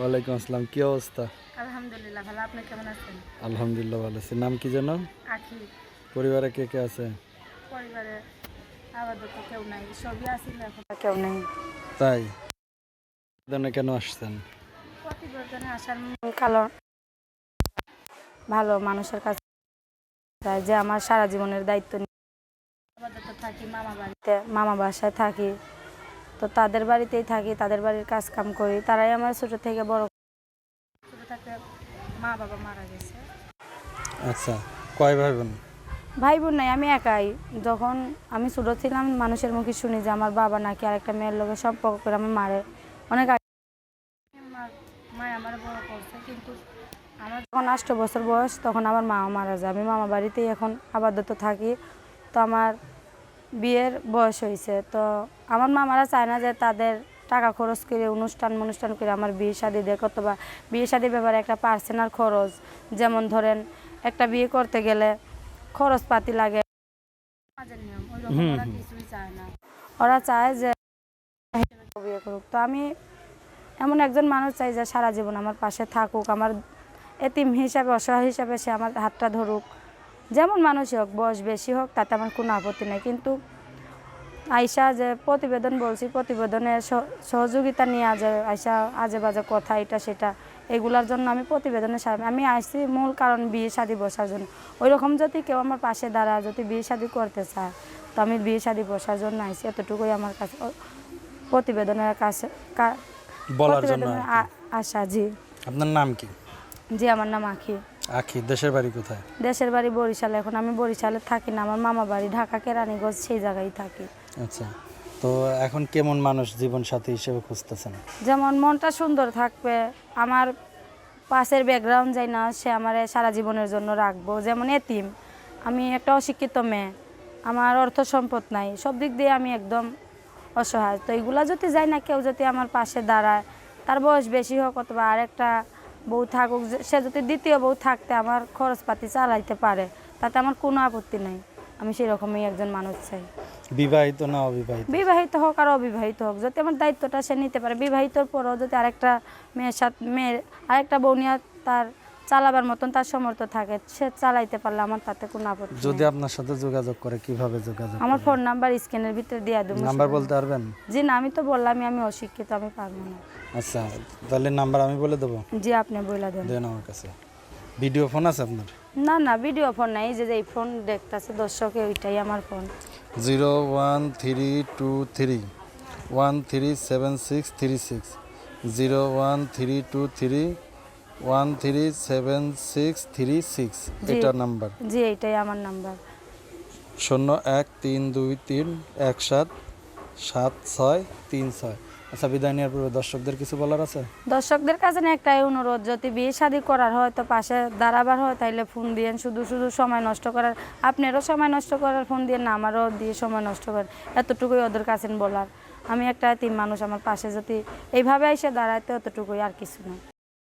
ওয়ালাইকুম আসসালাম কি অবস্থা? আলহামদুলিল্লাহ ভালো। আপনি কেমন আছেন? আলহামদুলিল্লাহ ভালো আছি। নাম কি আখি। পরিবারে কে কে আছে? পরিবারে আপাতত কেউ নাই সবই আসিল এখন কেউ নেই। তাই? জন্য কেন আসছেন? প্রতিবেদনে আসার কারণ ভালো মানুষের কাছে যে আমার সারা জীবনের দায়িত্ব নিয়ে আপাতত থাকি মামা বাড়িতে মামা বাসায় থাকি। তো তাদের বাড়িতেই থাকি তাদের বাড়ির কাজ কাম করি। তারাই আমার ছোট থেকে বড় ছোট থেকে মা বাবা মারা গেছে। আচ্ছা কয় ভাই বোন ভাই বোন নাই আমি একাই। যখন আমি ছোট ছিলাম মানুষের মুখে শুনি যে আমার বাবা নাকি আরেকটা মেয়ের লোকের সম্পর্ক করে আমি মারে। অনেক আগে। মা আমার বড় করছে কিন্তু আমার যখন আষ্ট বছর বয়স তখন আমার মা মারা যায়। আমি মামা বাড়িতেই এখন আপাতত থাকি। তো আমার বিয়ের বয়স হয়েছে তো আমার মামারা চায় না যে তাদের টাকা খরচ করে অনুষ্ঠান অনুষ্ঠান করে আমার বিয়ে শাদি দেয় অথবা বিয়ে শাদির ব্যাপারে একটা পার্সোনাল খরচ যেমন ধরেন একটা বিয়ে করতে গেলে খরচ পাতি লাগে। ওরা চায় ওরা চায় যে বিয়ে করুক। তো আমি এমন একজন মানুষ চাই যে সারা জীবন আমার পাশে থাকুক আমার এতিম হিসাবে অসহায় হিসাবে সে আমার হাতটা ধরুক। যেমন মানুষই হোক বয়স বেশি হোক তাতে আমার কোনো আপত্তি নেই। কিন্তু আয়সা যে প্রতিবেদন বলছি প্রতিবেদনে সহ- সহযোগিতা নিয়ে আজ আয়সা আজে বাজে কথা এটা সেটা এগুলার জন্য আমি প্রতিবেদনে সার আমি আসছি মূল কারণ বিয়ে শাদি বসার জন্য। ওই রকম যদি কেউ আমার পাশে দাঁড়ায় যদি বিয়ে শাদি করতে চায় তো আমি বিয়ে শাদি বসার জন্য আইসি এতটুকুই আমার কাছে প্রতিবেদনের কাছে বলার জন্য আশা জি। আপনার নাম কি? জি আমার নাম আখি। আখি দেশের বাড়ি কোথায়? দেশের বাড়ি বরিশালে। এখন আমি বরিশালে থাকি না আমার মামা বাড়ি ঢাকা কেরানীগঞ্জ সেই জায়গায় থাকি। আচ্ছা তো এখন কেমন মানুষ জীবন সাথী হিসেবে খুঁজতেছেন? যেমন মনটা সুন্দর থাকবে আমার পাশের ব্যাকগ্রাউন্ড যাই না সে আমার সারা জীবনের জন্য রাখব। যেমন এতিম আমি একটা অশিক্ষিত মেয়ে আমার অর্থ সম্পদ নাই সব দিক দিয়ে আমি একদম অসহায়। তো এগুলা যদি যাই না কেউ যদি আমার পাশে দাঁড়ায় তার বয়স বেশি হোক অথবা আরেকটা বউ থাকুক সে যদি দ্বিতীয় বউ থাকতে আমার খরচপাতি চালাইতে পারে তাতে আমার কোনো আপত্তি নাই। আমি সেরকমই একজন মানুষ চাই। বিবাহিত না অবিবাহিত? বিবাহিত হোক আর অবিবাহিত হোক যাতে আমার দায়িত্বটা সে নিতে পারে। বিবাহিতর পরও যদি আরেকটা মেয়ের সাথে মেয়ের আরেকটা বউ নিয়ে তার চালাবার মতন তার সমর্থ থাকে। সে চালাইতে পারলে আমার তাতে কোনো আপত্তি যদি আপনার সাথে যোগাযোগ করে কীভাবে যোগাযোগ আমার ফোন নাম্বার স্ক্যানের ভিতরে দিয়ে দেবো। নাম্বার বলতে পারবেন? জি না আমি তো বললামই আমি অশিক্ষিত আমি পারব না। আচ্ছা তাহলে নাম্বার আমি বলে দেবো? জি আপনি বলে দেন। দেন আমার কাছে। ভিডিও ফোন আছে আপনার? না না ভিডিও ফোন নাই যে যে এই ফোন দেখতেছে দর্শকে ওইটাই আমার phone zero one three two three one three seven six three six zero one three two three one three seven six three six. এটা নাম্বার। জি এইটাই আমার নাম্বার। শূন্য এক তিন দুই তিন এক সাত সাত ছয় তিন ছয়। আচ্ছা বিদায় নেওয়ার পূর্বে দর্শকদের কিছু বলার আছে? দর্শকদের কাছে না একটাই অনুরোধ যদি বিয়ে শাদী করার হয় তো পাশে দাঁড়াবার হয় তাইলে ফোন দিয়েন। শুধু শুধু সময় নষ্ট করার আপনারও সময় নষ্ট করার ফোন দিয়ে না আমারও দিয়ে সময় নষ্ট করেন। এতটুকুই ওদের কাছে বলার। আমি একটা তিন মানুষ আমার পাশে যদি এইভাবে এসে দাঁড়ায় তো এতটুকুই আর কিছু না।